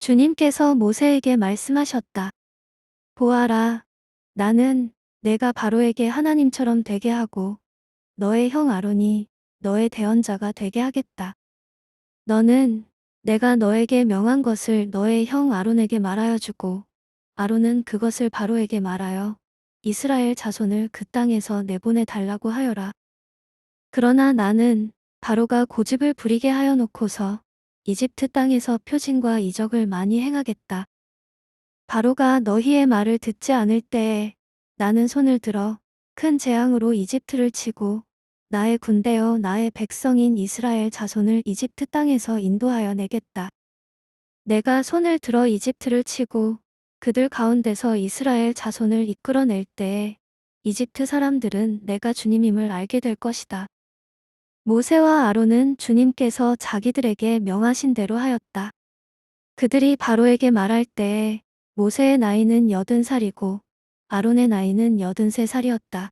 주님께서 모세에게 말씀하셨다. 보아라, 나는 내가 바로에게 하나님처럼 되게 하고 너의 형 아론이 너의 대언자가 되게 하겠다. 너는 내가 너에게 명한 것을 너의 형 아론에게 말하여 주고 아론은 그것을 바로에게 말하여 이스라엘 자손을 그 땅에서 내보내 달라고 하여라. 그러나 나는 바로가 고집을 부리게 하여 놓고서 이집트 땅에서 표징과 이적을 많이 행하겠다. 바로가 너희의 말을 듣지 않을 때에 나는 손을 들어 큰 재앙으로 이집트를 치고 나의 군대여 나의 백성인 이스라엘 자손을 이집트 땅에서 인도하여 내겠다. 내가 손을 들어 이집트를 치고 그들 가운데서 이스라엘 자손을 이끌어낼 때에 이집트 사람들은 내가 주님임을 알게 될 것이다. 모세와 아론은 주님께서 자기들에게 명하신 대로 하였다. 그들이 바로에게 말할 때에 모세의 나이는 여든 살이고 아론의 나이는 여든 세 살이었다.